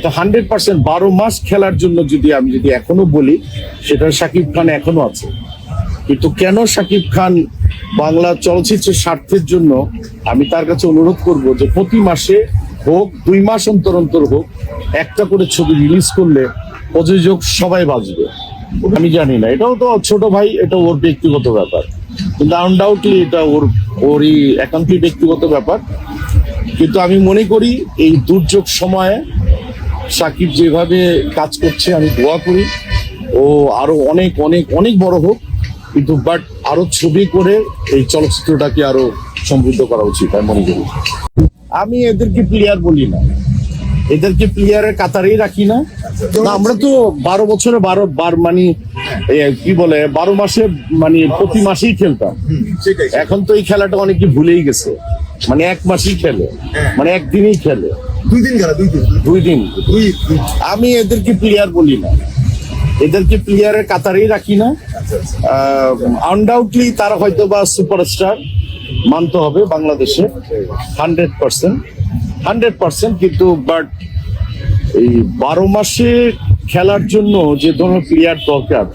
এটা hundred percent বারো মাস খেলার জন্য যদি আমি যদি এখনও বলি, সেটা শাকিব খান এখনও আছে। কিন্তু কেন শাকিব খান বাংলা চলচ্চিত্রের স্বার্থের জন্য আমি তার কাছে অনুরোধ করব যে প্রতি মাসে হোক, দুই মাস অন্তর অন্তর হোক, একটা করে ছবি রিলিজ করলে প্রযোজক সবাই বাঁচবে। আমি জানি না, এটাও তো ছোট ভাই, এটা ওর ব্যক্তিগত ব্যাপার। কিন্তু আনডাউটলি এটা ওর, ওরই একান্তই ব্যক্তিগত ব্যাপার। কিন্তু আমি মনে করি এই দুর্যোগ সময়ে সাকিব যেভাবে কাজ করছে, আমি দোয়া করি। ও আরও অনেক অনেক অনেক বড় হোক, কিন্তু বাট আরও ছবি করে এই চলচ্চিত্রটাকে আরও সমৃদ্ধ করা উচিত, আমি মনে করি। আমি এদেরকে প্লেয়ার বলি না। এদেরকে প্লেয়ারের কাতারেই রাখি না। আমরা তো বারো বছরে বারো বার মানে কি বলে বারো মাসে মানে প্রতি মাসেই খেলতাম। এখন তো এই খেলাটা অনেকে ভুলেই গেছে। মানে এক মাসেই খেলে। মানে একদিনই খেলে। দুই দিন দুই দিন? দুই দিন। আমি এদেরকে প্লেয়ার বলি না। এদেরকে প্লেয়ারের কাতারেই রাখি না। আনডাউটলি তারা হয়তো বা সুপারস্টার মানতে হবে বাংলাদেশে হান্ড্রেড পার্সেন্ট হান্ড্রেড পার্সেন্ট কিন্তু বাট এই বারো মাসে খেলার জন্য যে ধরনের প্লেয়ার দরকার